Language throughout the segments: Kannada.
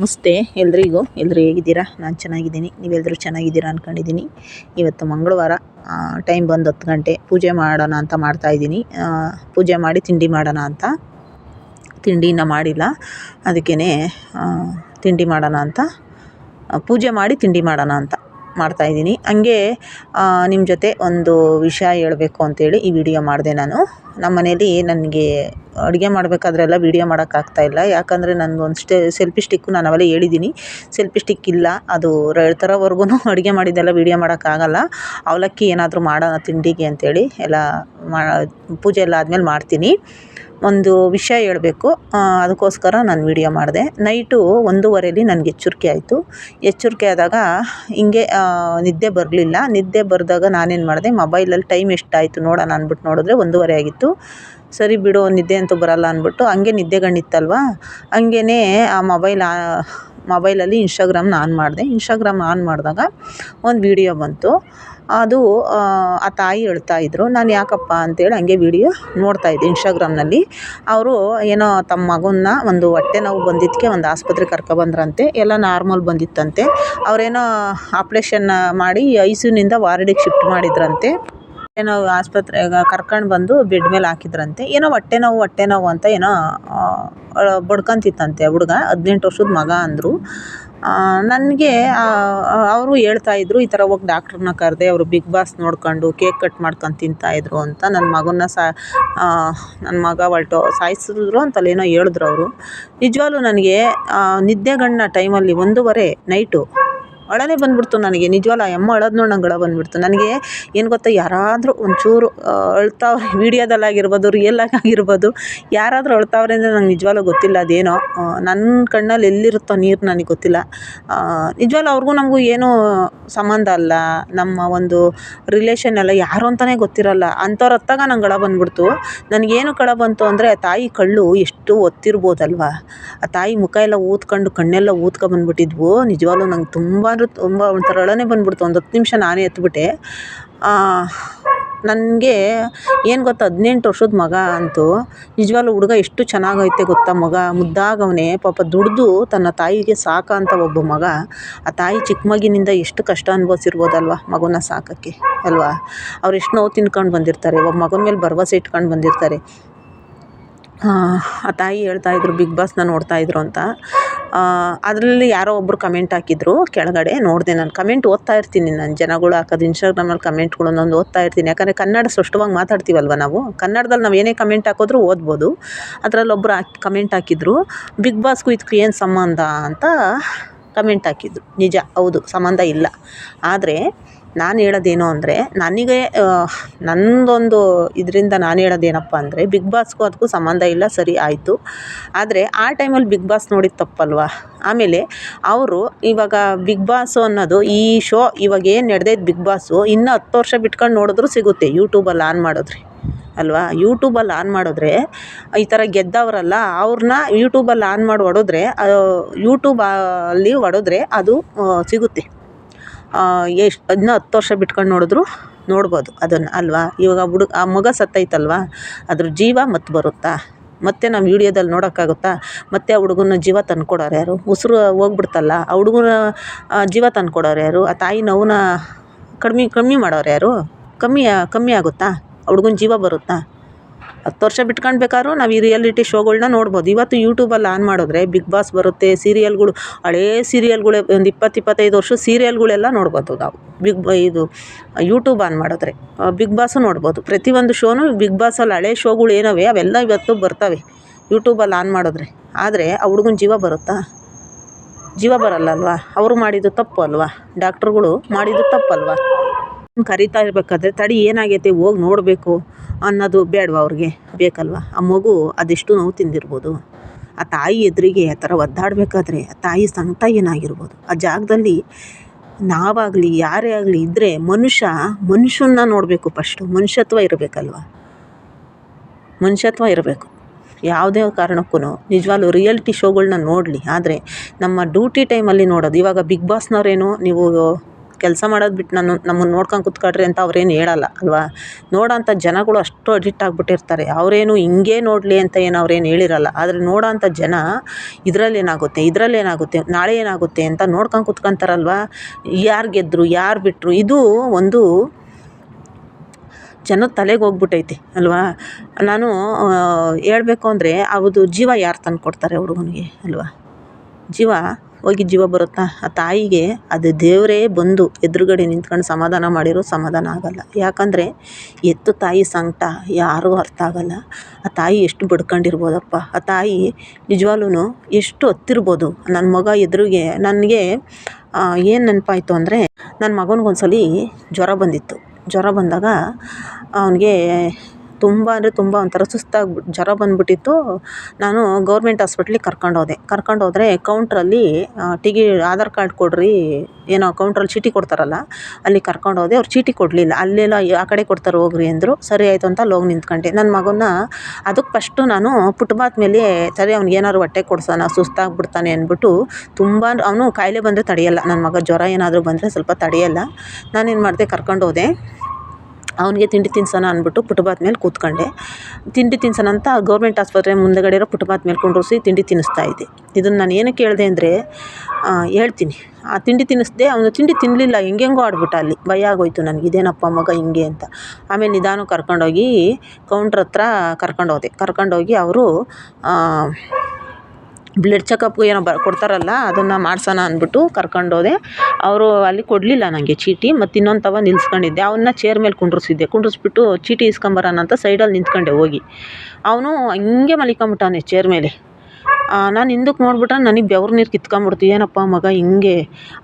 ನಮಸ್ತೆ ಎಲ್ರಿಗೂ. ಎಲ್ಲರೂ ಹೇಗಿದ್ದೀರಾ? ನಾನು ಚೆನ್ನಾಗಿದ್ದೀನಿ. ನೀವೆಲ್ಲರೂ ಚೆನ್ನಾಗಿದ್ದೀರಾ ಅಂದ್ಕೊಂಡಿದ್ದೀನಿ ಇವತ್ತು ಮಂಗಳವಾರ ಟೈಮ್ ಬಂದು ಹತ್ತು ಗಂಟೆ. ಪೂಜೆ ಮಾಡೋಣ ಅಂತ ಮಾಡ್ತಾಯಿದ್ದೀನಿ ಪೂಜೆ ಮಾಡಿ ತಿಂಡಿ ಮಾಡೋಣ ಅಂತ. ತಿಂಡಿನ ಮಾಡಿಲ್ಲ. ಅದಕ್ಕೇ ತಿಂಡಿ ಮಾಡೋಣ ಅಂತ. ಪೂಜೆ ಮಾಡಿ ತಿಂಡಿ ಮಾಡೋಣ ಅಂತ. ಮಾಡ್ತಾಯಿದ್ದೀನಿ ಹಂಗೆ ನಿಮ್ಮ ಜೊತೆ ಒಂದು ವಿಷಯ ಹೇಳಬೇಕು ಅಂತೇಳಿ ಈ ವಿಡಿಯೋ ಮಾಡಿದೆ ನಾನು. ನಮ್ಮ ಮನೇಲಿ ನನಗೆ ಅಡುಗೆ ಮಾಡಬೇಕಾದ್ರೆಲ್ಲ ವೀಡಿಯೋ ಮಾಡೋಕ್ಕಾಗ್ತಾಯಿಲ್ಲ ಯಾಕಂದರೆ ನಂದು ಒಂದು ಸ್ಟೆ, ಸೆಲ್ಫಿ ಸ್ಟಿಕ್ಕು ನಾನು ಅವೆಲ್ಲ ಹೇಳಿದ್ದೀನಿ. ಸೆಲ್ಫಿ ಸ್ಟಿಕ್ ಇಲ್ಲ. ಅದು ತರೋವರೆಗೂ ಅಡುಗೆ ಮಾಡಿದ್ದೆಲ್ಲ ವಿಡಿಯೋ ಮಾಡೋಕ್ಕಾಗಲ್ಲ ಅವಲಕ್ಕಿ ಏನಾದರೂ ಮಾಡೋಣ ತಿಂಡಿಗೆ ಅಂತೇಳಿ ಎಲ್ಲ ಮಾ, ಪೂಜೆ ಎಲ್ಲ ಆದಮೇಲೆ ಮಾಡ್ತೀನಿ. ಒಂದು ವಿಷಯ ಹೇಳಬೇಕು. ಅದಕ್ಕೋಸ್ಕರ ನಾನು ವೀಡಿಯೋ ಮಾಡಿದೆ. ನೈಟು ಒಂದೂವರೆಯಲ್ಲಿ ನನಗೆ ಎಚ್ಚರಿಕೆ ಆಯಿತು. ಎಚ್ಚರಿಕೆ ಆದಾಗ ಹಿಂಗೆ ನಿದ್ದೆ ಬರಲಿಲ್ಲ. ನಿದ್ದೆ ಬರೆದಾಗ ನಾನೇನು ಮಾಡಿದೆ ಮೊಬೈಲಲ್ಲಿ ಟೈಮ್ ಎಷ್ಟಾಯಿತು ನೋಡೋಣ ಅಂದ್ಬಿಟ್ಟು ನೋಡಿದ್ರೆ ಒಂದೂವರೆ ಆಗಿತ್ತು. ಸರಿ ಬಿಡು ನಿದ್ದೆ ಅಂತೂ ಬರಲ್ಲ ಅಂದ್ಬಿಟ್ಟು ಹಂಗೆ ನಿದ್ದೆಗಣ್ಣಿತ್ತಲ್ವ ಹಂಗೇ ಆ ಮೊಬೈಲ್ ಮೊಬೈಲಲ್ಲಿ ಇನ್ಸ್ಟಾಗ್ರಾಮ್ನ ಆನ್ ಮಾಡಿದೆ. ಇನ್ಸ್ಟಾಗ್ರಾಮ್ ಆನ್ ಮಾಡಿದಾಗ ಒಂದು ವಿಡಿಯೋ ಬಂತು. ಅದು, ಆ ತಾಯಿ ಅಳ್ತಾಯಿದ್ರು ನಾನು ಯಾಕಪ್ಪ ಅಂತೇಳಿ ಹಂಗೆ ವಿಡಿಯೋ ನೋಡ್ತಾ ಇದ್ದೆ ಇನ್ಸ್ಟಾಗ್ರಾಮ್ನಲ್ಲಿ ಅವರು ಏನೋ ತಮ್ಮ ಮಗನ್ನ ಒಂದು ಹೊಟ್ಟೆ ನೋವು ಬಂದಿದ್ದಕ್ಕೆ ಒಂದು ಆಸ್ಪತ್ರೆಗೆ ಕರ್ಕೊಬಂದ್ರಂತೆ ಎಲ್ಲ ನಾರ್ಮಲ್ ಬಂದಿತ್ತಂತೆ. ಅವರೇನೋ ಆಪ್ರೇಷನ್ನ ಮಾಡಿ ಐ ಸಿ ಯುನಿಂದ ವಾರ್ಡಿಗೆ ಶಿಫ್ಟ್ ಮಾಡಿದ್ರಂತೆ. ಏನೋ ಆಸ್ಪತ್ರೆಗೆ ಕರ್ಕೊಂಡು ಬಂದು ಬೆಡ್ ಮೇಲೆ ಹಾಕಿದ್ರಂತೆ. ಏನೋ ಹೊಟ್ಟೆ ನೋವು ಹೊಟ್ಟೆ ನೋವು ಅಂತ ಏನೋ ಬಡ್ಕೊಂತಿತ್ತಂತೆ ಹುಡುಗ. ಹದಿನೆಂಟು ವರ್ಷದ ಮಗ ಅಂದರು. ನನಗೆ ಅವರು ಹೇಳ್ತಾ ಇದ್ರು, ಈ ಥರ ಹೋಗಿ ಡಾಕ್ಟ್ರನ್ನ ಕರೆದೆ, ಅವರು ಬಿಗ್ ಬಾಸ್ ನೋಡ್ಕೊಂಡು ಕೇಕ್ ಕಟ್ ಮಾಡ್ಕೊಂಡು ತಿಂತಾಯಿದ್ರು ಅಂತ. ನನ್ನ ಮಗನ್ನ ಸಾ ನನ್ನ ಮಗ ಹೊಲ್ಟು, ಸಾಯಿಸಿದ್ರು ಅಂತಲ್ಲೇನೋ ಹೇಳಿದ್ರು ಅವರು. ನಿಜವಾಗ್ಲೂ ನನಗೆ ನಿದ್ದೆಗಣ್ಣ ಟೈಮಲ್ಲಿ ಒಂದೂವರೆ ನೈಟು ಅಳನೇ ಬಂದ್ಬಿಡ್ತು ನನಗೆ. ನಿಜವಾಗ್ಲೂ ಆ ಅಳೋದು ನೋಡಿ ನಂಗೆ ಬಂದ್ಬಿಡ್ತು. ನನಗೆ ಏನು ಗೊತ್ತಾ, ಯಾರಾದರೂ ಒಂಚೂರು ಅಳ್ತಾವ್ರೆ, ವೀಡಿಯೋದಲ್ಲಾಗಿರ್ಬೋದು ರಿಯಲ್ಲಾಗಿ ಆಗಿರ್ಬೋದು ಯಾರಾದರೂ ಅಳ್ತಾವ್ರೆ ಅಂದರೆ ನಂಗೆ ನಿಜವಾಗ್ಲೂ ಗೊತ್ತಿಲ್ಲ ಅದೇನೋ. ನನ್ನ ಕಣ್ಣಲ್ಲಿ ಎಲ್ಲಿರುತ್ತೋ ನೀರು ನನಗೆ ಗೊತ್ತಿಲ್ಲ. ನಿಜವಾಗ್ಲೂ ಅವ್ರಿಗೂ ನಮಗೂ ಏನೂ ಸಂಬಂಧ ಅಲ್ಲ. ನಮ್ಮ ಒಂದು ರಿಲೇಷನ್ ಎಲ್ಲ ಯಾರು ಅಂತಲೇ ಗೊತ್ತಿರಲ್ಲ. ಅಂಥವ್ರು ಹತ್ತಾಗ ನಂಗೆ ಅಳು ಬಂದ್ಬಿಡ್ತು. ನನಗೇನು ಕಳ ಬಂತು ಅಂದರೆ, ಆ ತಾಯಿ ಕಳ್ಳು ಎಷ್ಟು ಒತ್ತಿರ್ಬೋದಲ್ವ? ಆ ತಾಯಿ ಮುಖ ಎಲ್ಲ ಊದ್ಕೊಂಡು ಕಣ್ಣೆಲ್ಲ ಊದ್ಕೊಂಬಂದ್ಬಿಟ್ಟಿದ್ವು ನಿಜವಾಗ್ಲೂ ನಂಗೆ ತುಂಬ ಅಂದರೆ ತುಂಬ ಒಂಥರ ಅಳನೇ ಬಂದ್ಬಿಡ್ತು. ಒಂದು ಹತ್ತು ನಿಮಿಷ ನಾನೇ ಎತ್ಬಿಟ್ಟೆ. ನನಗೆ ಏನು ಗೊತ್ತಾ, ಹದಿನೆಂಟು ವರ್ಷದ ಮಗ ಅಂತೂ ನಿಜವಾಗ್ಲೂ ಹುಡುಗ ಎಷ್ಟು ಚೆನ್ನಾಗೈತೆ ಗೊತ್ತಾ ಮಗ. ಮುದ್ದಾಗವನೆ, ಪಾಪ ದುಡಿದು ತನ್ನ ತಾಯಿಗೆ ಸಾಕೋಂಥ ಒಬ್ಬ ಮಗ. ಆ ತಾಯಿ ಚಿಕ್ಕ ಮಗಿನಿಂದ ಎಷ್ಟು ಕಷ್ಟ ಅನುಭವಿಸಿರ್ಬೋದಲ್ವ ಮಗುನ ಸಾಕೋಕ್ಕೆ, ಅಲ್ವಾ? ಅವ್ರು ಎಷ್ಟು ನೋವು ತಿನ್ಕೊಂಡು ಬಂದಿರ್ತಾರೆ, ಒಬ್ಬ ಮಗನ ಮೇಲೆ ಭರವಸೆ ಇಟ್ಕೊಂಡು ಬಂದಿರ್ತಾರೆ. ಆ ತಾಯಿ ಹೇಳ್ತಾ ಇದ್ದರು ಬಿಗ್ ಬಾಸ್ನ ನೋಡ್ತಾಯಿದ್ರು ಅಂತ. ಅದರಲ್ಲಿ ಯಾರೋ ಒಬ್ಬರು ಕಮೆಂಟ್ ಹಾಕಿದ್ರು ಕೆಳಗಡೆ, ನೋಡಿದೆ ನಾನು ಕಮೆಂಟ್ ಓದ್ತಾ ಇರ್ತೀನಿ ನಾನು. ಜನಗಳು ಹಾಕೋದು ಇನ್ಸ್ಟಾಗ್ರಾಮಲ್ಲಿ ಕಮೆಂಟ್ಗಳು ನಾನು ಓದ್ತಾ ಇರ್ತೀನಿ. ಯಾಕಂದರೆ ಕನ್ನಡ ಸ್ಪಷ್ಟವಾಗಿ ಮಾತಾಡ್ತೀವಲ್ವ ನಾವು? ಕನ್ನಡದಲ್ಲಿ ನಾವು ಏನೇ ಕಮೆಂಟ್ ಹಾಕೋದ್ರೂ ಓದ್ಬೋದು. ಅದರಲ್ಲಿ ಒಬ್ಬರು ಹಾಕಿ ಕಮೆಂಟ್ ಹಾಕಿದ್ರು, ಬಿಗ್ ಬಾಸ್ಗೂ ಇದಕ್ಕೂ ಏನು ಸಂಬಂಧ ಅಂತ ಕಮೆಂಟ್ ಹಾಕಿದ್ರು. ನಿಜ, ಹೌದು, ಸಂಬಂಧ ಇಲ್ಲ. ಆದರೆ ನಾನು ಹೇಳೋದೇನು ಅಂದರೆ, ನನಗೆ ನನ್ನದೊಂದು ಇದರಿಂದ ನಾನು ಹೇಳೋದೇನಪ್ಪ ಅಂದರೆ, ಬಿಗ್ ಬಾಸ್ಗೂ ಅದಕ್ಕೂ ಸಂಬಂಧ ಇಲ್ಲ, ಸರಿ ಆಯಿತು. ಆದರೆ ಆ ಟೈಮಲ್ಲಿ ಬಿಗ್ ಬಾಸ್ ನೋಡಿದ್ದು ತಪ್ಪಲ್ವ? ಆಮೇಲೆ ಅವರು ಇವಾಗ ಬಿಗ್ ಬಾಸು ಅನ್ನೋದು ಈ ಶೋ ಇವಾಗ ಏನು ನಡೆದೈತೆ ಬಿಗ್ ಬಾಸು, ಇನ್ನೂ ಹತ್ತು ವರ್ಷ ಬಿಟ್ಕೊಂಡು ನೋಡಿದ್ರೂ ಸಿಗುತ್ತೆ, ಯೂಟ್ಯೂಬಲ್ಲಿ ಆನ್ ಮಾಡಿದ್ರೆ. ಅಲ್ವಾ? ಯೂಟ್ಯೂಬಲ್ಲಿ ಆನ್ ಮಾಡಿದ್ರೆ, ಈ ಥರ ಗೆದ್ದವರಲ್ಲ ಅವ್ರನ್ನ ಯೂಟ್ಯೂಬಲ್ಲಿ ಆನ್ ಮಾಡಿ ಹೊಡೆದ್ರೆ ಯೂಟ್ಯೂಬಲ್ಲಿ ಹೊಡೆದ್ರೆ ಅದು ಸಿಗುತ್ತೆ. ಎಷ್ಟು ಅದನ್ನ ಹತ್ತು ವರ್ಷ ಬಿಟ್ಕೊಂಡು ನೋಡಿದ್ರು ನೋಡ್ಬೋದು ಅದನ್ನು, ಅಲ್ವಾ? ಇವಾಗ ಹುಡುಗ, ಆ ಮಗ ಸತ್ತೈತಲ್ವ? ಅದ್ರ ಜೀವ ಮತ್ತೆ ಬರುತ್ತಾ? ಮತ್ತೆ ನಮ್ಮ ವೀಡಿಯೋದಲ್ಲಿ ನೋಡೋಕ್ಕಾಗುತ್ತಾ? ಮತ್ತೆ ಆ ಹುಡುಗನ ಜೀವ ತಂದ್ಕೊಡೋರು ಯಾರು? ಉಸಿರು ಹೋಗ್ಬಿಡ್ತಲ್ಲ, ಆ ಹುಡುಗನ ಜೀವ ತಂದ್ಕೊಡೋರು ಯಾರು? ಆ ತಾಯಿ ನೋವನ್ನ ಕಡಿಮೆ, ಕಮ್ಮಿ ಮಾಡೋರು ಯಾರು? ಕಮ್ಮಿ ಕಮ್ಮಿ ಆಗುತ್ತಾ? ಆ ಹುಡುಗನ ಜೀವ ಬರುತ್ತಾ? ಹತ್ತು ವರ್ಷ ಬಿಟ್ಕೊಂಡು ಬೇಕಾದ್ರೂ ನಾವು ಈ ರಿಯಾಲಿಟಿ ಶೋಗಳನ್ನ ನೋಡ್ಬೋದು. ಇವತ್ತು ಯೂಟ್ಯೂಬಲ್ಲಿ ಆನ್ ಮಾಡಿದ್ರೆ ಬಿಗ್ ಬಾಸ್ ಬರುತ್ತೆ ಸೀರಿಯಲ್ಗಳು ಹಳೇ ಸೀರಿಯಲ್ಗಳೇ ಒಂದು ಇಪ್ಪತ್ತು ಇಪ್ಪತ್ತೈದು ಸೀರಿಯಲ್ಗಳೆಲ್ಲ ನೋಡ್ಬೋದು ನಾವು. ಬಿಗ್ ಇದು ಯೂಟ್ಯೂಬ್ ಆನ್ ಮಾಡಿದ್ರೆ. ಬಿಗ್ ಬಾಸು ನೋಡ್ಬೋದು. ಪ್ರತಿಯೊಂದು ಶೋನು ಬಿಗ್ ಬಾಸಲ್ಲಿ ಹಳೇ ಶೋಗಳು ಏನವೆ, ಅವೆಲ್ಲ ಇವತ್ತು ಬರ್ತವೆ. ಯೂಟ್ಯೂಬಲ್ಲಿ ಆನ್ ಮಾಡಿದ್ರೆ. ಆದರೆ ಆ ಹುಡುಗನ ಜೀವ ಬರುತ್ತಾ? ಜೀವ ಬರಲ್ಲ ಅಲ್ವಾ? ಅವರು ಮಾಡಿದ್ದು ತಪ್ಪು ಅಲ್ವಾ? ಡಾಕ್ಟ್ರುಗಳು ಮಾಡಿದ್ದು ತಪ್ಪಲ್ವಾ? ಕರಿತಾ ಇರಬೇಕಾದ್ರೆ ತಡಿ ಏನಾಗೈತೆ ಹೋಗಿ ನೋಡಬೇಕು ಅನ್ನೋದು ಬೇಡವಾ ಅವ್ರಿಗೆ? ಬೇಕಲ್ವ? ಆ ಮಗು ಅದೆಷ್ಟು ನೋವು ತಿಂದಿರ್ಬೋದು. ಆ ತಾಯಿ ಎದುರಿಗೆ ಆ ಥರ ಒದ್ದಾಡಬೇಕಾದ್ರೆ ಆ ತಾಯಿ ಸಂಕಟ ಏನಾಗಿರ್ಬೋದು? ಆ ಜಾಗದಲ್ಲಿ ನಾವಾಗಲಿ, ಯಾರೇ ಆಗಲಿ ಇದ್ದರೆ ಮನುಷ್ಯ ಮನುಷ್ಯನ್ನ ನೋಡಬೇಕು ಫಸ್ಟು ಮನುಷ್ಯತ್ವ ಇರಬೇಕಲ್ವ? ಮನುಷ್ಯತ್ವ ಇರಬೇಕು. ಯಾವುದೇ ಕಾರಣಕ್ಕೂ ನಿಜವಾಗ್ಲೂ ರಿಯಾಲಿಟಿ ಶೋಗಳನ್ನ ನೋಡಲಿ. ಆದರೆ ನಮ್ಮ ಡ್ಯೂಟಿ ಟೈಮಲ್ಲಿ ನೋಡೋದು. ಇವಾಗ ಬಿಗ್ ಬಾಸ್ನವ್ರೇನು ನೀವು ಕೆಲಸ ಮಾಡೋದು ಬಿಟ್ಟು ನಾನು ನಮ್ಮನ್ನು ನೋಡ್ಕೊಂಡು ಕೂತ್ಕೊಳ್ರಿ ಅಂತ ಅವ್ರೇನು ಹೇಳಲ್ಲ, ಅಲ್ವಾ? ನೋಡೋಂಥ ಜನಗಳು ಅಷ್ಟು ಅಡಿಕ್ಟ್ ಆಗಿಬಿಟ್ಟಿರ್ತಾರೆ. ಅವರೇನು ಹಿಂಗೆ ನೋಡಲಿ ಅಂತ ಏನು ಅವ್ರೇನು ಹೇಳಿರಲ್ಲ. ಆದರೆ ನೋಡೋಂಥ ಜನ ಇದ್ರಲ್ಲಿ ಏನಾಗುತ್ತೆ ಇದ್ರಲ್ಲಿ ಏನಾಗುತ್ತೆ, ನಾಳೆ ಏನಾಗುತ್ತೆ ಅಂತ ನೋಡ್ಕೊಂಡು ಕುತ್ಕಂತಾರಲ್ವಾ? ಯಾರು ಗೆದ್ದರು ಯಾರು ಬಿಟ್ಟರು ಇದು ಒಂದು ಜನದ ತಲೆಗೆ ಹೋಗ್ಬಿಟ್ಟೈತೆ, ಅಲ್ವಾ? ನಾನು ಹೇಳ್ಬೇಕು ಅಂದರೆ ಅವ್ರದ್ದು ಜೀವ ಯಾರು ತಂದು ಕೊಡ್ತಾರೆ ಹುಡುಗನಿಗೆ, ಅಲ್ವಾ? ಜೀವ ಹೋಗಿ ಜೀವ ಬರುತ್ತಾ? ಆ ತಾಯಿಗೆ ಅದು ದೇವರೇ ಬಂದು ಎದುರುಗಡೆ ನಿಂತ್ಕೊಂಡು ಸಮಾಧಾನ ಮಾಡಿರೋ ಸಮಾಧಾನ ಆಗೋಲ್ಲ. ಯಾಕಂದರೆ ಎತ್ತು ತಾಯಿ ಸಂಕಟ, ಯಾರಿಗೂ ಅರ್ಥ ಆಗೋಲ್ಲ. ಆ ತಾಯಿ ಎಷ್ಟು ಬಡ್ಕೊಂಡಿರ್ಬೋದಪ್ಪ? ಆ ತಾಯಿ ನಿಜವಾಗ್ಲೂ ಎಷ್ಟು ಹತ್ತಿರ್ಬೋದು? ನನ್ನ ಮಗ ಎದುರಿಗೆ ನನಗೆ ಏನು ನೆನಪಾಯಿತು ಅಂದರೆ ನನ್ನ ಮಗನಿಗೆ ಸಲ ಜ್ವರ ಬಂದಿತ್ತು. ಜ್ವರ ಬಂದಾಗ ಅವನಿಗೆ ತುಂಬ ಅಂದರೆ ತುಂಬ ಒಂಥರ ಸುಸ್ತಾಗಿ ಜ್ವರ ಬಂದುಬಿಟ್ಟಿತ್ತು. ನಾನು ಗೌರ್ಮೆಂಟ್ ಹಾಸ್ಪಿಟ್ಲಿಗೆ ಕರ್ಕೊಂಡೋದೆ. ಕರ್ಕೊಂಡೋದ್ರೆ ಕೌಂಟ್ರಲ್ಲಿ ಟಿಗಿ ಆಧಾರ್ ಕಾರ್ಡ್ ಕೊಡಿರಿ, ಏನೋ ಕೌಂಟ್ರಲ್ಲಿ ಚೀಟಿ ಕೊಡ್ತಾರಲ್ಲ, ಅಲ್ಲಿ ಕರ್ಕೊಂಡೋದೆ ಅವ್ರು ಚೀಟಿ ಕೊಡಲಿಲ್ಲ. ಅಲ್ಲೆಲ್ಲ ಆ ಕಡೆ ಕೊಡ್ತಾರೆ ಹೋಗ್ರಿ ಅಂದರು. ಸರಿ ಆಯಿತು ಅಂತ ಅಲ್ಲಿ ಹೋಗಿ ನಿಂತ್ಕೊಂಡೆ. ನನ್ನ ಮಗನ್ನ ಅದಕ್ಕೆ ಫಸ್ಟು ನಾನು ಪುಟ್ಬಾತ್ ಮೇಲೆ ಸರಿ ಅವ್ನಿಗೆ ಏನಾದ್ರು ಹೊಟ್ಟೆ ಕೊಡ್ಸೋಣ ಸುಸ್ತಾಗ್ಬಿಡ್ತಾನೆ ಅಂದ್ಬಿಟ್ಟು ತುಂಬ ಅವನು ಕಾಯಿಲೆ ಬಂದರೆ ತಡೆಯಲ್ಲ. ನನ್ನ ಮಗ ಜ್ವರ ಏನಾದರೂ ಬಂದರೆ ಸ್ವಲ್ಪ ತಡೆಯಲ್ಲ. ನಾನೇನು ಮಾಡಿದೆ, ಕರ್ಕೊಂಡೋದೆ. ಅವನಿಗೆ ತಿಂಡಿ ತಿನ್ಸೋಣ ಅಂದ್ಬಿಟ್ಟು ಫುಟ್ಪಾತ್ ಮೇಲೆ ಕೂತ್ಕೊಂಡೆ. ತಿಂಡಿ ತಿನ್ಸೋಣ ಅಂತ ಗೌರ್ಮೆಂಟ್ ಆಸ್ಪತ್ರೆ ಮುಂದುಗಡೆ ಇರೋ ಫುಟ್ಪಾತ್ ಮೇಲೆ ಕುಂಡ್ರಿಸಿ ತಿಂಡಿ ತಿನ್ನಿಸ್ತಾ ಇದ್ದೆ. ಇದನ್ನು ನಾನು ಏನಕ್ಕೆ ಹೇಳಿದೆ ಅಂದರೆ ಹೇಳ್ತೀನಿ. ಆ ತಿಂಡಿ ತಿನ್ನಿಸ್ದೆ, ಅವನು ತಿಂಡಿ ತಿನ್ನಲಿಲ್ಲ ಹೆಂಗೆಂಗೋ ಆಡ್ಬಿಟ್ಟ ಅಲ್ಲಿ. ಭಯ ಆಗೋಯ್ತು ನನಗೆ, ಇದೇನಪ್ಪ ಮಗ ಹಿಂಗೆ ಅಂತ. ಆಮೇಲೆ ನಿಧಾನಕ್ಕೆ ಕರ್ಕೊಂಡೋಗಿ ಕೌಂಟ್ರ್ ಹತ್ರ ಕರ್ಕೊಂಡೋದೆ. ಕರ್ಕೊಂಡೋಗಿ ಅವರು ಬ್ಲಡ್ ಚೆಕಪ್ಗೆ ಏನೋ ಬ, ಕೊಡ್ತಾರಲ್ಲ, ಅದನ್ನು ಮಾಡ್ಸೋಣ ಅಂದ್ಬಿಟ್ಟು ಕರ್ಕೊಂಡೋದೆ. ಅವರು ಅಲ್ಲಿ ಕೊಡಲಿಲ್ಲ ನನಗೆ ಚೀಟಿ, ಮತ್ತು ಇನ್ನೊಂದು ತವ ನಿಲ್ಸ್ಕೊಂಡಿದ್ದೆ. ಅವನ್ನ ಚೇರ್ ಮೇಲೆ ಕುಂಡ್ರಿಸಿದ್ದೆ ಕುಂಡ್ರಿಸ್ಬಿಟ್ಟು ಚೀಟಿ ಇಸ್ಕೊಂಬರೋಣ ಅಂತ ಸೈಡಲ್ಲಿ ನಿಂತ್ಕೊಂಡೆ ಹೋಗಿ. ಅವನು ಹಂಗೆ ಮಲಿಕೊಂಬಿಟ್ಟವನೆ ಚೇರ್ ಮೇಲೆ. ನಾನು ಹಿಂದಕ್ಕೆ ನೋಡ್ಬಿಟ್ರೆ ನನಗೆ ಬೆವ್ರು ನೀರು ಕಿತ್ಕೊಂಬಿಡ್ತು. ಏನಪ್ಪ ಮಗ ಹಿಂಗೆ.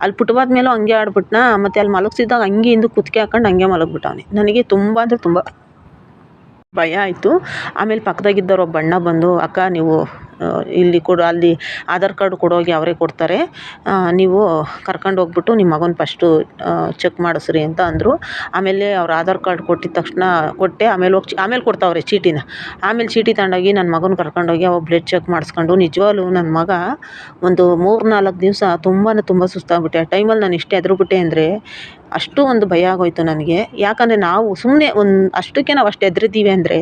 ಅಲ್ಲಿ ಪುಟ್ಬಾದ ಮೇಲೂ ಹಂಗೆ ಆಡ್ಬಿಟ್ನಾ? ಮತ್ತು ಅಲ್ಲಿ ಮಲಗಿಸಿದಾಗ ಹಂಗೆ ಹಿಂದಕ್ಕೆ ಕುತ್ತಿಗೆ ಹಾಕೊಂಡು ಹಂಗೆ ಮಲಗಿಬಿಟ್ಟವನೆ ನನಗೆ ತುಂಬ ಅಂದರೆ ತುಂಬ ಭಯ ಆಯಿತು. ಆಮೇಲೆ ಪಕ್ಕದಾಗಿದ್ದವ್ರು ಒಬ್ಬ ಅಣ್ಣ ಬಂದು, ಅಕ್ಕ, ನೀವು ಇಲ್ಲಿ ಕೊಡು, ಅಲ್ಲಿ ಆಧಾರ್ ಕಾರ್ಡ್ ಕೊಡೋಗಿ ಅವರೇ ಕೊಡ್ತಾರೆ. ನೀವು ಕರ್ಕೊಂಡು ಹೋಗ್ಬಿಟ್ಟು ನಿಮ್ಮ ಮಗನ ಫಸ್ಟು ಚೆಕ್ ಮಾಡಿಸ್ರಿ ಅಂತ ಅಂದರು. ಆಮೇಲೆ ಅವ್ರು ಆಧಾರ್ ಕಾರ್ಡ್ ಕೊಟ್ಟಿದ ತಕ್ಷಣ ಕೊಟ್ಟೆ, ಆಮೇಲೆ ಹೋಗಿ ಆಮೇಲೆ ಕೊಡ್ತಾವ್ರೆ ಚೀಟಿನ. ಆಮೇಲೆ ಚೀಟಿ ತಗೊಂಡೋಗಿ ನನ್ನ ಮಗನ ಕರ್ಕೊಂಡೋಗಿ ಅವಾಗ ಬ್ಲಡ್ ಚೆಕ್ ಮಾಡಿಸ್ಕೊಂಡು, ನಿಜವಾಗ್ಲೂ ನನ್ನ ಮಗ ಒಂದು ಮೂರು ನಾಲ್ಕು ದಿವಸ ತುಂಬಾ ತುಂಬ ಸುಸ್ತಾಗ್ಬಿಟ್ಟೆ. ಆ ಟೈಮಲ್ಲಿ ನಾನು ಇಷ್ಟೇ ಹೆದ್ರಿಬಿಟ್ಟೆ ಅಂದರೆ ಅಷ್ಟು ಒಂದು ಭಯ ಆಗೋಯ್ತು ನನಗೆ. ಯಾಕಂದರೆ ನಾವು ಸುಮ್ಮನೆ ಒಂದು, ಅಷ್ಟಕ್ಕೆ ನಾವು ಅಷ್ಟು ಹೆದ್ರಿದ್ದೀವಿ ಅಂದರೆ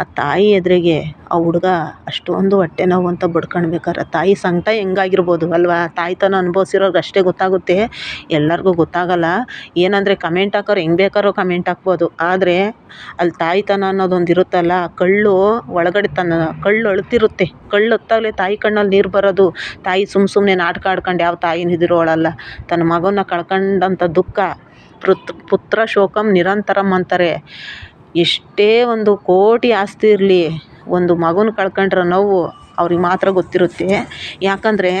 ಆ ತಾಯಿ ಎದುರಿಗೆ ಆ ಹುಡ್ಗ ಅಷ್ಟೊಂದು ಹೊಟ್ಟೆ ನೋವು ಅಂತ ಬಡ್ಕೊಳ್ಬೇಕಾರೆ ತಾಯಿ ಸಂಕಟ ಹೆಂಗಾಗಿರ್ಬೋದು ಅಲ್ವಾ? ತಾಯ್ತನ ಅನುಭವ್ಸಿರೋರ್ಗೆ ಅಷ್ಟೇ ಗೊತ್ತಾಗುತ್ತೆ, ಎಲ್ಲರಿಗೂ ಗೊತ್ತಾಗಲ್ಲ. ಏನಂದರೆ ಕಮೆಂಟ್ ಹಾಕೋರು ಹೆಂಗೆ ಬೇಕಾದ್ರೂ ಕಮೆಂಟ್ ಹಾಕ್ಬೋದು. ಆದರೆ ಅಲ್ಲಿ ತಾಯ್ತನ ಅನ್ನೋದೊಂದು ಇರುತ್ತಲ್ಲ ಕಳ್ಳು ಒಳಗಡೆ ತನ್ನ ಕಳ್ಳು ಅಳ್ತಿರುತ್ತೆ. ಕಳ್ಳು ತಾಯಿ ಕಣ್ಣಲ್ಲಿ ನೀರು ಬರೋದು. ತಾಯಿ ಸುಮ್ಮ ಸುಮ್ಮನೆ ನಾಟಕ ಆಡ್ಕೊಂಡು ಯಾವ ತಾಯಿನೂ ಹೆದರೋಳಲ್ಲ. ತನ್ನ ಮಗನ ಕಳ್ಕೊಂಡಂಥ ದುಃಖ ಪುತ್ರ ಪುತ್ರ ಶೋಕಂ ನಿರಂತರಂ ಅಂತಾರೆ. ಎಷ್ಟೇ ಒಂದು ಕೋಟಿ ಆಸ್ತಿ ಇರಲಿ, ಒಂದು ಮಗುನ ಕಳ್ಕೊಂಡ್ರೆ ನೋವು ಅವ್ರಿಗೆ ಮಾತ್ರ ಗೊತ್ತಿರುತ್ತೆ. ಯಾಕಂದರೆ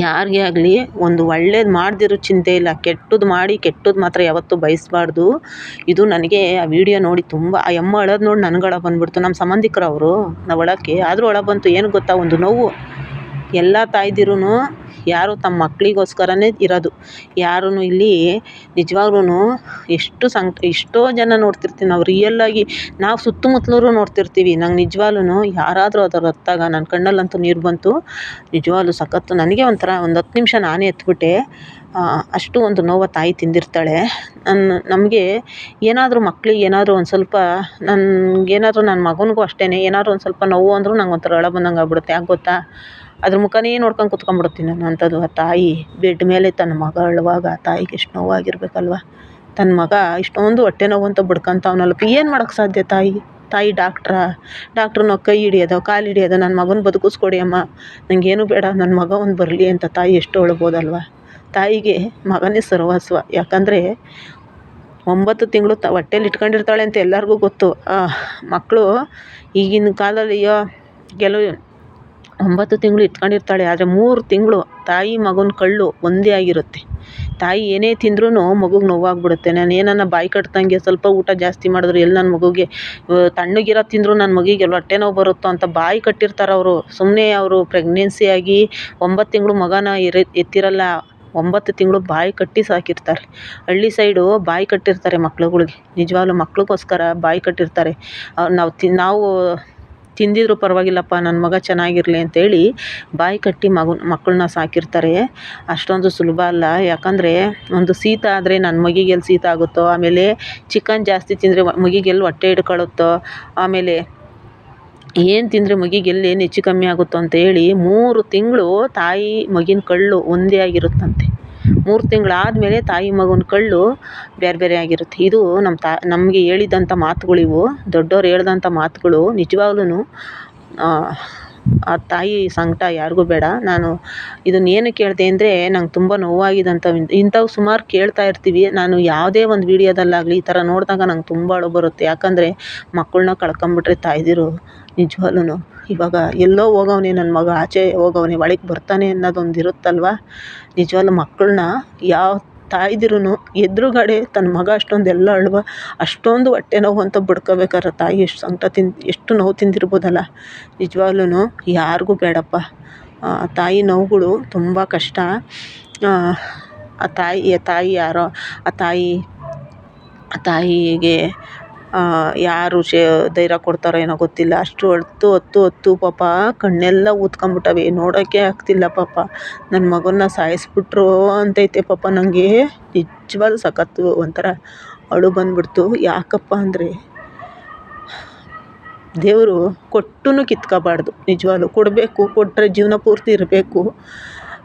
ಯಾರಿಗೇ ಆಗಲಿ ಒಂದು ಒಳ್ಳೇದು ಮಾಡದಿರೋ ಚಿಂತೆ ಇಲ್ಲ. ಕೆಟ್ಟದ್ದು ಮಾಡಿ ಕೆಟ್ಟದ್ದು ಮಾತ್ರ ಯಾವತ್ತೂ ಬಯಸ್ಬಾರ್ದು. ಇದು ನನಗೆ ಆ ವಿಡಿಯೋ ನೋಡಿ ತುಂಬ ಆ ಯಮ್ಮ ಅಳೋದು ನೋಡಿ ನನಗೆ ಅಳು ಬಂದ್ಬಿಡ್ತು. ನಮ್ಮ ಸಂಬಂಧಿಕರು ಅವರು, ನಾವು ಅಳೋಕ್ಕೆ ಆದರೂ ಅಳು ಬಂತು, ಏನು ಗೊತ್ತಾ? ಒಂದು ನೋವು. ಎಲ್ಲ ತಾಯ್ದಿರೂ ಯಾರು ತಮ್ಮ ಮಕ್ಕಳಿಗೋಸ್ಕರನೇ ಇರೋದು. ಯಾರೂ ಇಲ್ಲಿ ನಿಜವಾಗ್ಲೂ ಎಷ್ಟು ಸಂಕ್, ಎಷ್ಟೋ ಜನ ನೋಡ್ತಿರ್ತೀವಿ. ನಾವು ರಿಯಲ್ಲಾಗಿ ನಾವು ಸುತ್ತಮುತ್ತಲೂ ನೋಡ್ತಿರ್ತೀವಿ. ನಂಗೆ ನಿಜವಾಗ್ಲೂ ಯಾರಾದರೂ ಅದರ ಹೊತ್ತಾಗ ನನ್ನ ಕಣ್ಣಲ್ಲಂತೂ ನೀರು ಬಂತು. ನಿಜವಾಗ್ಲೂ ಸಖತ್ತು ನನಗೆ ಒಂಥರ ಒಂದು ಹತ್ತು ನಿಮಿಷ ನಾನೇ ಎತ್ಬಿಟ್ಟೆ. ಅಷ್ಟು ಒಂದು ನೋವು ತಾಯಿ ತಿಂದಿರ್ತಾಳೆ. ನನ್ನ ನಮಗೆ ಏನಾದರೂ ಮಕ್ಳಿಗೆ ಏನಾದರೂ ಒಂದು ಸ್ವಲ್ಪ ನನಗೇನಾದ್ರೂ ನನ್ನ ಮಗನಿಗೂ ಅಷ್ಟೇ ಏನಾದರೂ ಒಂದು ಸ್ವಲ್ಪ ನೋವು ಅಂದರೂ ನಂಗೆ ಒಂಥರ ಅಳು ಬಂದಂಗೆ ಆಗ್ಬಿಡುತ್ತೆ. ಯಾಕೆ ಗೊತ್ತಾ? ಅದ್ರ ಮುಖನೇ ನೋಡ್ಕೊಂಡು ಕುತ್ಕೊಂಡ್ಬಿಡ್ತೀನಿ ನಾನು ಅಂಥದ್ದು. ಆ ತಾಯಿ ಬೆಡ್ ಮೇಲೆ ತನ್ನ ಮಗ ಅಳುವಾಗ ಆ ತಾಯಿಗೆ ಎಷ್ಟು ನೋವಾಗಿರ್ಬೇಕಲ್ವ? ತನ್ನ ಮಗ ಇಷ್ಟೊಂದು ಹೊಟ್ಟೆ ನೋವು ಅಂತ ಬಡ್ಕೊಂತವ್ನಲ್ಲಪ್ಪ ಏನು ಮಾಡೋಕ್ಕೆ ಸಾಧ್ಯ ತಾಯಿ? ತಾಯಿ ಡಾಕ್ಟ್ರಾ ಡಾಕ್ಟ್ರನ್ನ ಕೈ ಹಿಡಿಯೋದು, ಕಾಲು ಹಿಡಿಯೋದು, ನನ್ನ ಮಗನ ಬದುಕಿಸ್ಕೊಡಿ ಅಮ್ಮ. ನನಗೇನು ಬೇಡ ನನ್ನ ಮಗ ಒಂದು ಬರಲಿ ಅಂತ ತಾಯಿ ಎಷ್ಟು ಅಳ್ಬೋದಲ್ವ? ತಾಯಿಗೆ ಮಗನೇ ಸರ್ವಸ್ವ. ಯಾಕಂದರೆ ಒಂಬತ್ತು ತಿಂಗಳು ತ ಹೊಟ್ಟೆಲಿ ಇಟ್ಕೊಂಡಿರ್ತಾಳೆ ಅಂತ ಎಲ್ಲರಿಗೂ ಗೊತ್ತು. ಮಕ್ಕಳು ಈಗಿನ ಕಾಲದಲ್ಲಿ ಅಯ್ಯೋ, ಕೆಲವು ಒಂಬತ್ತು ತಿಂಗಳು ಇಟ್ಕೊಂಡಿರ್ತಾಳೆ, ಆದರೆ ಮೂರು ತಿಂಗಳು ತಾಯಿ ಮಗನ ಕಳ್ಳು ಒಂದೇ ಆಗಿರುತ್ತೆ. ತಾಯಿ ಏನೇ ತಿಂದ್ರೂ ಮಗುಗೆ ನೋವಾಗ್ಬಿಡುತ್ತೆ. ನಾನು ಏನನ್ನ ಬಾಯಿ ಕಟ್ದಂಗೆ ಸ್ವಲ್ಪ ಊಟ ಜಾಸ್ತಿ ಮಾಡಿದ್ರು ಎಲ್ಲಿ ನನ್ನ ಮಗುಗೆ? ತಣ್ಣಗಿರೋದು ತಿಂದರೂ ನನ್ನ ಮಗುಗೆ ಎಲ್ಲಿ ಹೊಟ್ಟೆ ನೋವು ಬರುತ್ತೋ ಅಂತ ಬಾಯಿ ಕಟ್ಟಿರ್ತಾರೆ ಅವರು. ಸುಮ್ಮನೆ ಅವರು ಪ್ರೆಗ್ನೆನ್ಸಿ ಆಗಿ ಒಂಬತ್ತು ತಿಂಗಳು ಮಗನ ಇರ, ಎತ್ತಿರಲ್ಲ, ಒಂಬತ್ತು ತಿಂಗಳು ಬಾಯಿ ಕಟ್ಟಿ ಸಾಕಿರ್ತಾರೆ. ಹಳ್ಳಿ ಸೈಡು ಬಾಯಿ ಕಟ್ಟಿರ್ತಾರೆ ಮಕ್ಳುಗಳಿಗೆ. ನಿಜವಾಗ್ಲೂ ಮಕ್ಳಿಗೋಸ್ಕರ ಬಾಯಿ ಕಟ್ಟಿರ್ತಾರೆ. ನಾವು ತಿ, ನಾವು ತಿಂದಿದ್ರು ಪರವಾಗಿಲ್ಲಪ್ಪ ನನ್ನ ಮಗ ಚೆನ್ನಾಗಿರಲಿ ಅಂತೇಳಿ ಬಾಯಿ ಕಟ್ಟಿ ಮಗು ಮಕ್ಕಳನ್ನ ಸಾಕಿರ್ತಾರೆ. ಅಷ್ಟೊಂದು ಸುಲಭ ಅಲ್ಲ. ಯಾಕಂದರೆ ಒಂದು ಶೀತ ಆದರೆ ನನ್ನ ಮಗಿಗೆ ಎಲ್ಲಿ ಶೀತ ಆಗುತ್ತೋ, ಆಮೇಲೆ ಚಿಕನ್ ಜಾಸ್ತಿ ತಿಂದರೆ ಮಗಿಗೆ ಎಲ್ಲಿ ಹೊಟ್ಟೆ ಹಿಡ್ಕೊಳುತ್ತೋ ಆಮೇಲೆ ಏನು ತಿಂದರೆ ಮಗಿಗೆ ಎಲ್ಲಿ ಏನು ಹೆಚ್ಚು ಕಮ್ಮಿ ಆಗುತ್ತೋ ಅಂತೇಳಿ ಮೂರು ತಿಂಗಳು ತಾಯಿ ಮಗಿನ ಕಳ್ಳು ಒಂದೇ ಆಗಿರುತ್ತಂತೆ. ಮೂರು ತಿಂಗಳಾದಮೇಲೆ ತಾಯಿ ಮಗುನ ಕಳ್ಳು ಬೇರೆ ಬೇರೆ ಆಗಿರುತ್ತೆ. ಇದು ನಮ್ಮ ತಾ, ನಮಗೆ ಹೇಳಿದಂಥ ಮಾತುಗಳಿವು ದೊಡ್ಡವ್ರು ಹೇಳ್ದಂಥ ಮಾತುಗಳು ನಿಜವಾಗ್ಲೂ ಆ ತಾಯಿ ಸಂಕಟ ಯಾರಿಗೂ ಬೇಡ. ನಾನು ಇದನ್ನ ಏನಕ್ಕೆ ಹೇಳ್ದೆ ಅಂದರೆ ನಂಗೆ ತುಂಬ ನೋವಾಗಿದಂಥ ಇಂಥವು ಸುಮಾರು ಕೇಳ್ತಾ ಇರ್ತೀವಿ. ನಾನು ಯಾವುದೇ ಒಂದು ವೀಡಿಯೋದಲ್ಲಾಗಲಿ ಈ ಥರ ನೋಡಿದಾಗ ನಂಗೆ ತುಂಬ ಅಳು ಬರುತ್ತೆ. ಯಾಕಂದರೆ ಮಕ್ಕಳನ್ನ ಕಳ್ಕೊಂಬಿಟ್ರೆ ತಾಯ್ದಿರು ನಿಜವಾಗ್ಲೂ ಇವಾಗ ಎಲ್ಲೋ ಹೋಗವ್ನೆ ನನ್ನ ಮಗ ಆಚೆ ಹೋಗವ್ನೆ, ಒಳಗೆ ಬರ್ತಾನೆ ಅನ್ನೋದೊಂದು ಇರುತ್ತಲ್ವ? ನಿಜವಾಗ್ಲೂ ಮಕ್ಕಳನ್ನ ಯಾವ ತಾಯ್ದಿರೂ ಎದುರುಗಡೆ ತನ್ನ ಮಗ ಅಷ್ಟೊಂದು ಎಲ್ಲ ಅಳುವ, ಅಷ್ಟೊಂದು ಹೊಟ್ಟೆ ನೋವು ಅಂತ ಬಡ್ಕೋಬೇಕಾದ್ರೆ ತಾಯಿ ಎಷ್ಟು ಸಂಕಟ ತಿಂದು ಎಷ್ಟು ನೋವು ತಿಂದಿರ್ಬೋದಲ್ಲ? ನಿಜವಾಗ್ಲೂ ಯಾರಿಗೂ ಬೇಡಪ್ಪ. ತಾಯಿ ನೋವುಗಳು ತುಂಬ ಕಷ್ಟ. ಆ ತಾಯಿ ತಾಯಿ ಯಾರೋ, ಆ ತಾಯಿ, ಆ ತಾಯಿಗೆ ಯಾರು ಶೇ, ಧೈರ್ಯ ಕೊಡ್ತಾರೋ ಏನೋ ಗೊತ್ತಿಲ್ಲ. ಅಷ್ಟು ಹೊತ್ತು ಹೊತ್ತು ಹೊತ್ತು ಪಾಪ. ಕಣ್ಣೆಲ್ಲ ಊದ್ಕೊಂಬಿಟ್ಟವೆ. ನೋಡೋಕ್ಕೆ ಆಗ್ತಿಲ್ಲ ಪಾಪ. ನನ್ನ ಮಗನ್ನ ಸಾಯಿಸ್ಬಿಟ್ರು ಅಂತೈತೆ ಪಾಪ. ನನಗೆ ನಿಜವಾಗ್ಲೂ ಸಖತ್ತು ಒಂಥರ ಅಳು ಬಂದ್ಬಿಡ್ತು. ಯಾಕಪ್ಪ ಅಂದರೆ, ದೇವರು ಕೊಟ್ಟೂ ಕಿತ್ಕೋಬಾರ್ದು. ನಿಜವಾಗ್ಲೂ ಕೊಡಬೇಕು. ಕೊಟ್ಟರೆ ಜೀವನ ಪೂರ್ತಿ ಇರಬೇಕು.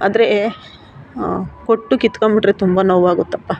ಆದರೆ ಕೊಟ್ಟು ಕಿತ್ಕೊಂಬಿಟ್ರೆ ತುಂಬ ನೋವಾಗುತ್ತಪ್ಪ.